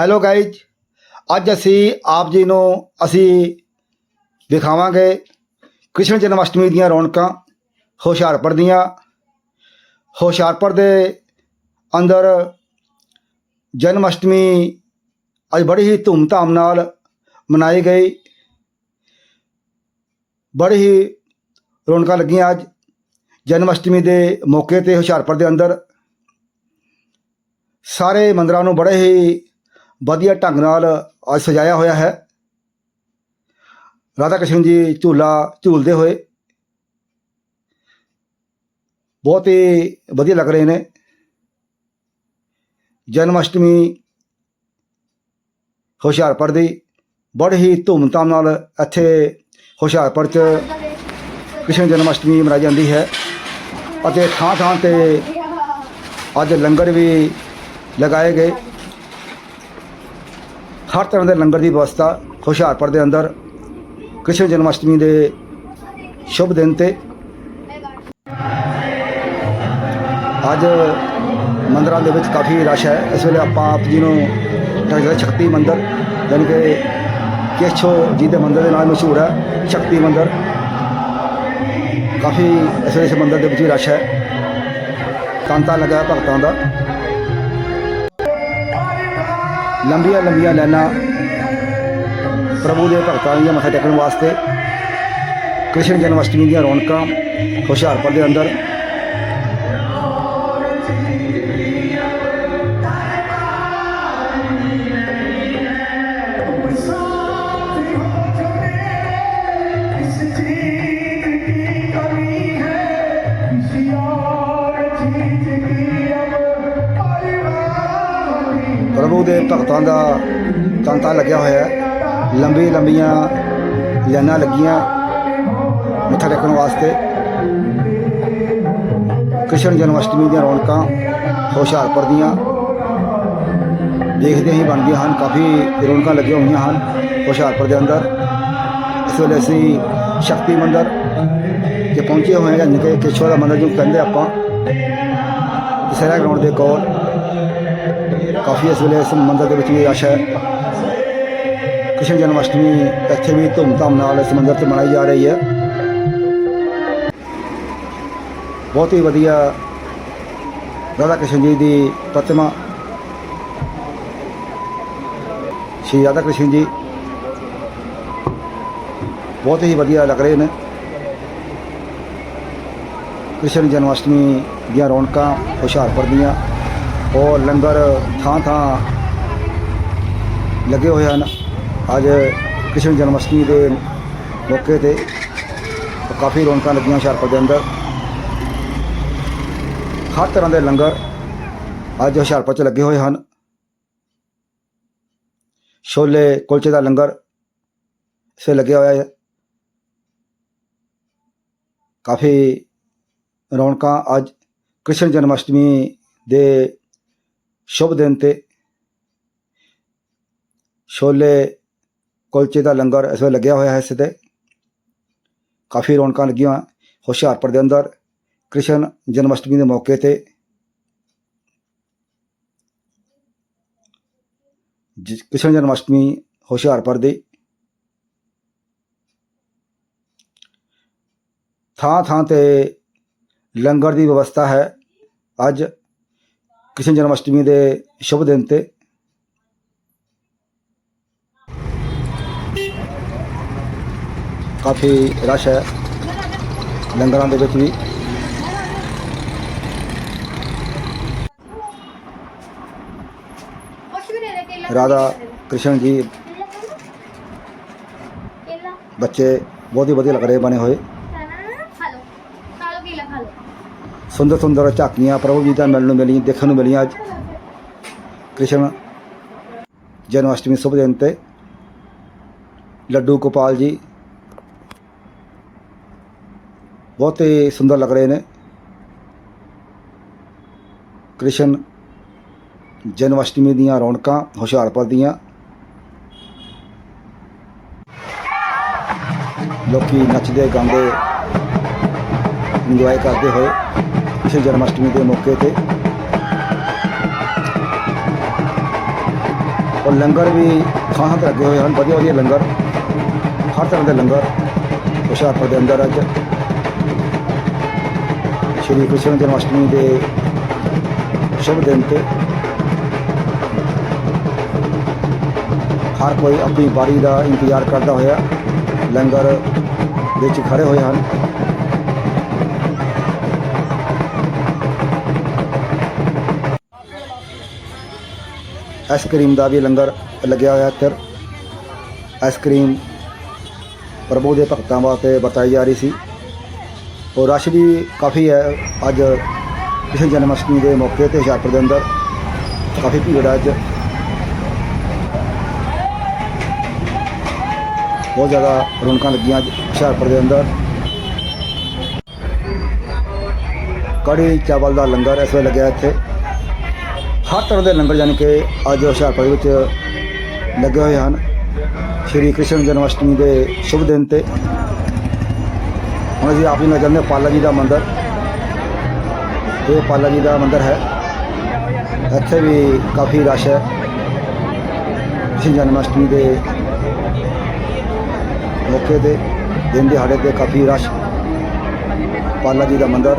Hello guys ਅੱਜ ਅਸੀਂ ਆਪ ਜੀ ਨੂੰ ਅਸੀਂ ਦਿਖਾਵਾਂਗੇ ਕ੍ਰਿਸ਼ਨ ਜਨਮ ਅਸ਼ਟਮੀ ਦੀਆਂ ਰੌਣਕਾਂ, ਹੁਸ਼ਿਆਰਪੁਰ ਦੀਆਂ। ਹੁਸ਼ਿਆਰਪੁਰ ਦੇ ਅੰਦਰ ਜਨਮ ਅਸ਼ਟਮੀ ਅੱਜ ਬੜੀ ਹੀ ਧੂਮਧਾਮ ਨਾਲ ਮਨਾਈ ਗਈ। ਬੜੀ ਹੀ ਰੌਣਕਾਂ ਲੱਗੀਆਂ ਅੱਜ ਜਨਮ ਅਸ਼ਟਮੀ ਦੇ ਮੌਕੇ ਤੇ ਹੁਸ਼ਿਆਰਪੁਰ ਦੇ ਅੰਦਰ। ਸਾਰੇ ਮੰਦਰਾਂ ਨੂੰ ਬੜੇ ਹੀ ਵਧੀਆ ਢੰਗ ਨਾਲ ਅੱਜ ਸਜਾਇਆ ਹੋਇਆ ਹੈ। ਰਾਧਾ ਕ੍ਰਿਸ਼ਨ ਜੀ ਝੂਲਾ ਝੂਲਦੇ ਹੋਏ ਬਹੁਤ ਹੀ ਵਧੀਆ ਲੱਗ ਰਹੇ ਨੇ। ਜਨਮ ਅਸ਼ਟਮੀ ਹੁਸ਼ਿਆਰਪੁਰ ਦੀ ਬੜੇ ਹੀ ਧੂਮਧਾਮ ਨਾਲ ਇੱਥੇ ਹੁਸ਼ਿਆਰਪੁਰ 'ਚ ਕ੍ਰਿਸ਼ਨ ਜਨਮ ਅਸ਼ਟਮੀ ਮਨਾਈ ਜਾਂਦੀ ਹੈ ਅਤੇ ਥਾਂ ਥਾਂ ਤੇ ਅੱਜ ਲੰਗਰ ਵੀ ਲਗਾਏ ਗਏ। ਹਰ ਤਰ੍ਹਾਂ ਦੇ ਲੰਗਰ ਦੀ ਵਿਵਸਥਾ ਹੁਸ਼ਿਆਰਪੁਰ ਦੇ ਅੰਦਰ, ਕ੍ਰਿਸ਼ਨ ਜਨਮ ਅਸ਼ਟਮੀ ਦੇ ਸ਼ੁਭ ਦਿਨ ਤੇ। ਅੱਜ ਮੰਦਰਾਂ ਦੇ ਵਿੱਚ ਕਾਫੀ ਰਸ਼ ਹੈ। ਇਸ ਵੇਲੇ ਆਪਾਂ ਆਪ ਜੀ ਨੂੰ ਜਿਹੜਾ ਸ਼ਕਤੀ ਮੰਦਰ ਯਾਨੀ ਕਿ ਕੇਸ਼ੋ ਜੀ ਦੇ ਮੰਦਰ ਦੇ ਨਾਲ ਮਸ਼ਹੂਰ ਹੈ ਸ਼ਕਤੀ ਮੰਦਰ। ਕਾਫੀ ਇਸ ਵੇਲੇ ਇਸ ਮੰਦਰ ਦੇ ਵਿੱਚ ਵੀ ਰਸ਼ ਹੈ। ਕਾਂਤਾ ਲੱਗਾ ਭਗਤਾਂ ਦਾ। ਲੰਬੀਆਂ ਲੰਬੀਆਂ ਲਾਈਨਾਂ ਪ੍ਰਭੂ ਦੇ ਭਗਤਾਂ ਦੀਆਂ ਮੱਥਾ ਟੇਕਣ ਵਾਸਤੇ ਕ੍ਰਿਸ਼ਨ ਜਨਮ ਅਸ਼ਟਮੀ ਦੀਆਂ ਰੌਣਕਾਂ ਹੁਸ਼ਿਆਰਪੁਰ ਦੇ ਅੰਦਰ ਪ੍ਰਭੂ ਦੇ ਭਗਤਾਂ ਦਾ ਤਾਂਤਾ ਲੱਗਿਆ ਹੋਇਆ ਹੈ। ਲੰਬੀ ਲੰਬੀਆਂ ਲਾਈਨਾਂ ਲੱਗੀਆਂ ਮੱਥਾ ਟੇਕਣ ਵਾਸਤੇ। ਕ੍ਰਿਸ਼ਨ ਜਨਮ ਅਸ਼ਟਮੀ ਦੀਆਂ ਰੌਣਕਾਂ ਹੁਸ਼ਿਆਰਪੁਰ ਦੀਆਂ ਦੇਖਦੇ ਹੀ ਬਣਦੀਆਂ ਹਨ। ਕਾਫੀ ਰੌਣਕਾਂ ਲੱਗੀਆਂ ਹੋਈਆਂ ਹਨ ਹੁਸ਼ਿਆਰਪੁਰ ਦੇ ਅੰਦਰ। ਇਸ ਵੇਲੇ ਅਸੀਂ ਸ਼ਕਤੀ ਮੰਦਰ ਤੇ ਪਹੁੰਚੇ ਹੋਏ ਹਾਂ ਯਾਨੀ ਕਿ ਕੇਸ਼ਵਰ ਦਾ ਮੰਦਰ ਜਿਹਨੂੰ ਕਹਿੰਦੇ ਆਪਾਂ, ਦਸਹਿਰਾ ਗਰਾਊਂਡ ਦੇ ਕੋਲ। ਕਾਫੀ ਇਸ ਵੇਲੇ ਇਸ ਮੰਦਰ ਦੇ ਵਿੱਚ ਵੀ ਰਸ਼ ਹੈ। ਕ੍ਰਿਸ਼ਨ ਜਨਮ ਅਸ਼ਟਮੀ ਇੱਥੇ ਵੀ ਧੂਮਧਾਮ ਨਾਲ ਇਸ ਮੰਦਰ ਤੇ ਮਨਾਈ ਜਾ ਰਹੀ ਹੈ। ਬਹੁਤ ਹੀ ਵਧੀਆ ਰਾਧਾ ਕ੍ਰਿਸ਼ਨ ਜੀ ਦੀ ਪ੍ਰਤਿਮਾ। ਸ਼੍ਰੀ ਰਾਧਾ ਕ੍ਰਿਸ਼ਨ ਜੀ। ਬਹੁਤ ਹੀ ਵਧੀਆ ਲੱਗ ਰਹੇ ਨੇ। ਕ੍ਰਿਸ਼ਨ ਜਨਮ ਅਸ਼ਟਮੀ ਦੀਆਂ ਰੌਣਕਾਂ ਹੁਸ਼ਿਆਰਪੁਰ ਦੀਆਂ। ਔਰ ਲੰਗਰ ਥਾਂ ਥਾਂ ਲੱਗੇ ਹੋਏ ਹਨ। ਅੱਜ ਕ੍ਰਿਸ਼ਨ ਜਨਮ ਅਸ਼ਟਮੀ ਦੇ ਮੌਕੇ ਤੇ ਕਾਫੀ ਰੌਣਕਾਂ ਲੱਗੀਆਂ ਹੁਸ਼ਿਆਰਪੁਰ ਦੇ ਅੰਦਰ। ਹਰ ਤਰ੍ਹਾਂ ਦੇ ਲੰਗਰ ਅੱਜ ਹੁਸ਼ਿਆਰਪੁਰ 'ਚ ਲੱਗੇ ਹੋਏ ਹਨ। ਛੋਲੇ ਕੁਲਚੇ ਦਾ ਲੰਗਰ ਸੇ ਲੱਗਿਆ ਹੋਇਆ ਹੈ। ਕਾਫੀ ਰੌਣਕਾਂ ਅੱਜ ਕ੍ਰਿਸ਼ਨ ਜਨਮ ਅਸ਼ਟਮੀ ਦੇ ਸ਼ੁਭ ਦਿਨ ਤੇ ਛੋਲੇ ਕੁਲਚੇ ਦਾ ਲੰਗਰ ਇਸ ਵੇਲੇ ਲੱਗਿਆ ਹੋਇਆ ਹੈ ਇਸ ਤੇ। ਕਾਫੀ ਰੌਣਕਾਂ ਲੱਗੀਆਂ ਹੁਸ਼ਿਆਰਪੁਰ ਦੇ ਅੰਦਰ, ਕ੍ਰਿਸ਼ਨ ਜਨਮ ਅਸ਼ਟਮੀ ਦੇ ਮੌਕੇ ਤੇ। ਜਿ- ਕ੍ਰਿਸ਼ਨ ਜਨਮ ਅਸ਼ਟਮੀ ਹੁਸ਼ਿਆਰਪੁਰ ਦੀ। ਥਾਂ ਥਾਂ ਤੇ ਲੰਗਰ ਦੀ ਵਿਵਸਥਾ ਹੈ। ਅੱਜ ਕ੍ਰਿਸ਼ਨ ਜਨਮ ਅਸ਼ਟਮੀ ਦੇ ਸ਼ੁਭ ਦਿਨ ਤੇ। ਕਾਫੀ ਰਸ਼ ਹੈ। ਲੰਗਰਾਂ ਦੇ ਵਿੱਚ ਵੀ। ਰਾਧਾ ਕ੍ਰਿਸ਼ਨ ਜੀ। ਬੱਚੇ ਬਹੁਤ ਹੀ ਵਧੀਆ ਲੱਗ ਰਹੇ ਬਣੇ ਹੋਏ ਖਾ ਲਓ ਖਾ ਲਓ ਕੇਲਾ ਖਾ ਲਓ ਸੁੰਦਰ ਸੁੰਦਰ ਝਾਕੀਆਂ ਪ੍ਰਭੂ ਜੀ ਦਾ ਮਿਲਣ ਨੂੰ ਮਿਲੀਆਂ, ਦੇਖਣ ਨੂੰ ਮਿਲੀਆਂ ਅੱਜ। ਕ੍ਰਿਸ਼ਨ ਜਨਮ ਅਸ਼ਟਮੀ ਸ਼ੁਭ ਦਿਨ ਤੇ। ਲੱਡੂ ਗੋਪਾਲ ਜੀ ਬਹੁਤ ਹੀ ਸੁੰਦਰ ਲੱਗ ਰਹੇ ਨੇ। ਕ੍ਰਿਸ਼ਨ ਜਨਮ ਅਸ਼ਟਮੀ ਦੀਆਂ ਰੌਣਕਾਂ ਹੁਸ਼ਿਆਰਪੁਰ ਦੀਆਂ। ਲੋਕੀ ਨੱਚਦੇ, ਗਾਉਂਦੇ। ਇੰਜੋਏ ਕਰਦੇ ਹੋਏ ਕ੍ਰਿਸ਼ਨ ਜਨਮ ਅਸ਼ਟਮੀ ਦੇ ਮੌਕੇ ਤੇ। ਔਰ ਲੰਗਰ ਵੀ ਥਾਂ ਤੇ ਲੱਗੇ ਹੋਏ ਹਨ ਵਧੀਆ ਵਧੀਆ ਲੰਗਰ। ਹਰ ਤਰ੍ਹਾਂ ਦੇ ਲੰਗਰ ਹੁਸ਼ਿਆਰਪੁਰ ਦੇ ਅੰਦਰ ਅੱਜ। ਸ਼੍ਰੀ ਕ੍ਰਿਸ਼ਨ ਜਨਮ ਅਸ਼ਟਮੀ ਦੇ ਸ਼ੁਭ ਦਿਨ ਤੇ। ਹਰ ਕੋਈ ਆਪਣੀ ਬਾਰੀ ਦਾ ਇੰਤਜ਼ਾਰ ਕਰਦਾ ਹੋਇਆ। ਲੰਗਰ ਵਿੱਚ ਖੜੇ ਹੋਏ ਹਨ। ਆਈਸਕ੍ਰੀਮ ਦਾ ਵੀ ਲੰਗਰ ਲੱਗਿਆ ਹੋਇਆ ਇੱਧਰ ਆਈਸਕ੍ਰੀਮ ਪ੍ਰਭੂ ਦੇ ਭਗਤਾਂ ਵਾਸਤੇ ਵਰਤਾਈ ਜਾ ਰਹੀ ਸੀ। ਔਰ ਰਸ਼ ਵੀ ਕਾਫੀ ਹੈ। ਅੱਜ ਕ੍ਰਿਸ਼ਨ ਜਨਮ ਅਸ਼ਟਮੀ ਦੇ ਮੌਕੇ ਤੇ ਹੁਸ਼ਿਆਰਪੁਰ ਦੇ ਅੰਦਰ ਕਾਫੀ ਭੀੜ ਹੈ ਅੱਜ। ਬਹੁਤ ਜ਼ਿਆਦਾ ਰੌਣਕਾਂ ਲੱਗੀਆਂ ਅੱਜ ਹੁਸ਼ਿਆਰਪੁਰ ਦੇ ਅੰਦਰ। ਕੜੀ ਚਾਵਲ ਦਾ ਲੰਗਰ ਇਸ ਵੇਲੇ ਲੱਗਿਆ ਇੱਥੇ। ਹਰ ਤਰ੍ਹਾਂ ਦੇ ਲੰਗਰ ਯਾਨੀ ਕਿ ਅੱਜ ਹੁਸ਼ਿਆਰਪੁਰ ਵਿੱਚ ਲੱਗੇ ਹੋਏ ਹਨ। ਸ਼੍ਰੀ ਕ੍ਰਿਸ਼ਨ ਜਨਮ ਅਸ਼ਟਮੀ ਦੇ ਸ਼ੁਭ ਦਿਨ ਤੇ ਹੁਣ ਅਸੀਂ ਆਪ ਹੀ ਨਜ਼ਰ ਜਾਂਦੇ ਹਾਂ, ਪਾਲਾ ਜੀ ਦਾ ਮੰਦਿਰ। ਇਹ ਪਾਲਾ ਜੀ ਦਾ ਮੰਦਿਰ ਹੈ। ਇੱਥੇ ਵੀ ਕਾਫੀ ਰਸ਼ ਹੈ। ਕ੍ਰਿਸ਼ਨ ਜਨਮ ਅਸ਼ਟਮੀ ਦੇ ਮੌਕੇ ਤੇ, ਦਿਨ ਦਿਹਾੜੇ ਤੇ ਕਾਫੀ ਰਸ਼। ਪਾਲਾ ਜੀ ਦਾ ਮੰਦਿਰ।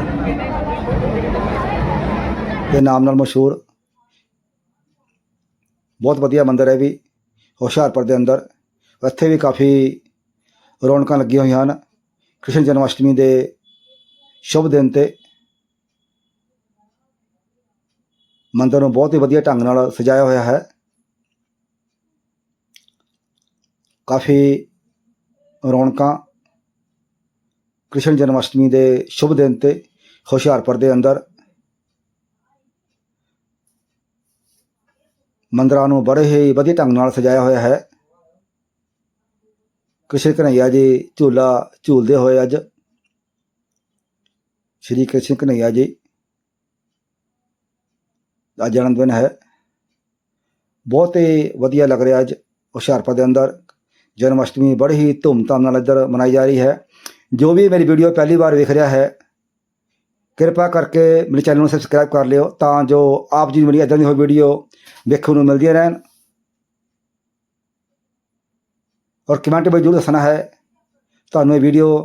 ਦੇ ਨਾਮ ਨਾਲ ਮਸ਼ਹੂਰ ਬਹੁਤ ਵਧੀਆ ਮੰਦਿਰ ਹੈ ਵੀ, ਹੁਸ਼ਿਆਰਪੁਰ ਦੇ ਅੰਦਰ। ਇੱਥੇ ਵੀ ਕਾਫੀ ਰੌਣਕਾਂ ਲੱਗੀਆਂ ਹੋਈਆਂ ਹਨ। ਕ੍ਰਿਸ਼ਨ ਜਨਮ ਅਸ਼ਟਮੀ ਦੇ ਸ਼ੁਭ ਦਿਨ ਤੇ ਮੰਦਰ ਨੂੰ ਬਹੁਤ ਹੀ ਵਧੀਆ ਢੰਗ ਨਾਲ ਸਜਾਇਆ ਹੋਇਆ ਹੈ। ਕਾਫੀ ਰੌਣਕਾਂ ਕ੍ਰਿਸ਼ਨ ਜਨਮ ਅਸ਼ਟਮੀ ਦੇ ਸ਼ੁਭ ਦਿਨ ਤੇ ਹੁਸ਼ਿਆਰਪੁਰ ਦੇ ਅੰਦਰ ਮੰਦਰਾਂ ਨੂੰ ਬੜੇ ਹੀ ਵਧੀਆ ਢੰਗ ਨਾਲ ਸਜਾਇਆ ਹੋਇਆ ਹੈ। ਕ੍ਰਿਸ਼ਨ ਕਨਈਆ ਜੀ ਝੂਲਾ ਝੂਲਦੇ ਹੋਏ ਅੱਜ ਸ਼੍ਰੀ ਕ੍ਰਿਸ਼ਨ ਕਨਈਆ ਜੀ ਦਾ ਜਨਮ ਦਿਨ ਹੈ। ਬਹੁਤ ਹੀ ਵਧੀਆ ਲੱਗ ਰਿਹਾ ਅੱਜ ਹੁਸ਼ਿਆਰਪੁਰ ਦੇ ਅੰਦਰ। ਜਨਮ ਅਸ਼ਟਮੀ ਬੜੀ ਹੀ ਧੂਮਧਾਮ ਨਾਲ ਇੱਧਰ ਮਨਾਈ ਜਾ ਰਹੀ ਹੈ। ਜੋ ਵੀ ਮੇਰੀ ਵੀਡੀਓ ਪਹਿਲੀ ਵਾਰ ਵੇਖ ਰਿਹਾ ਹੈ, ਕਿਰਪਾ ਕਰਕੇ ਮੇਰੇ ਚੈਨਲ ਨੂੰ ਸਬਸਕ੍ਰਾਈਬ ਕਰ ਲਿਓ ਤਾਂ ਜੋ ਆਪ ਜੀ ਨੂੰ ਮੇਰੀ ਇੱਦਾਂ ਦੀ ਹੋਈ ਵੀਡੀਓ ਵੇਖਣ ਨੂੰ ਮਿਲਦੀਆਂ ਰਹਿਣ। ਔਰ ਕਮੈਂਟ ਵਿੱਚ ਜ਼ਰੂਰ ਦੱਸਣਾ ਹੈ, ਤੁਹਾਨੂੰ ਇਹ ਵੀਡੀਓ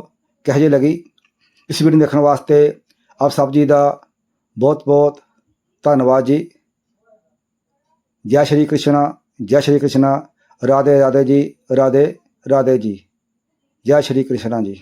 ਕਿਹੋ ਜਿਹੀ ਲੱਗੀ? ਇਸ ਵੀਡੀਓ ਨੂੰ ਦੇਖਣ ਵਾਸਤੇ ਆਪ ਸਭ ਜੀ ਦਾ ਬਹੁਤ ਬਹੁਤ ਧੰਨਵਾਦ ਜੀ। ਜੈ ਸ਼੍ਰੀ ਕ੍ਰਿਸ਼ਨ, ਜੈ ਸ਼੍ਰੀ ਕ੍ਰਿਸ਼ਨਾ, ਰਾਧੇ ਰਾਧੇ ਜੀ, ਰਾਧੇ ਰਾਧੇ ਜੀ। ਜੈ ਸ਼੍ਰੀ ਕ੍ਰਿਸ਼ਨਾ ਜੀ।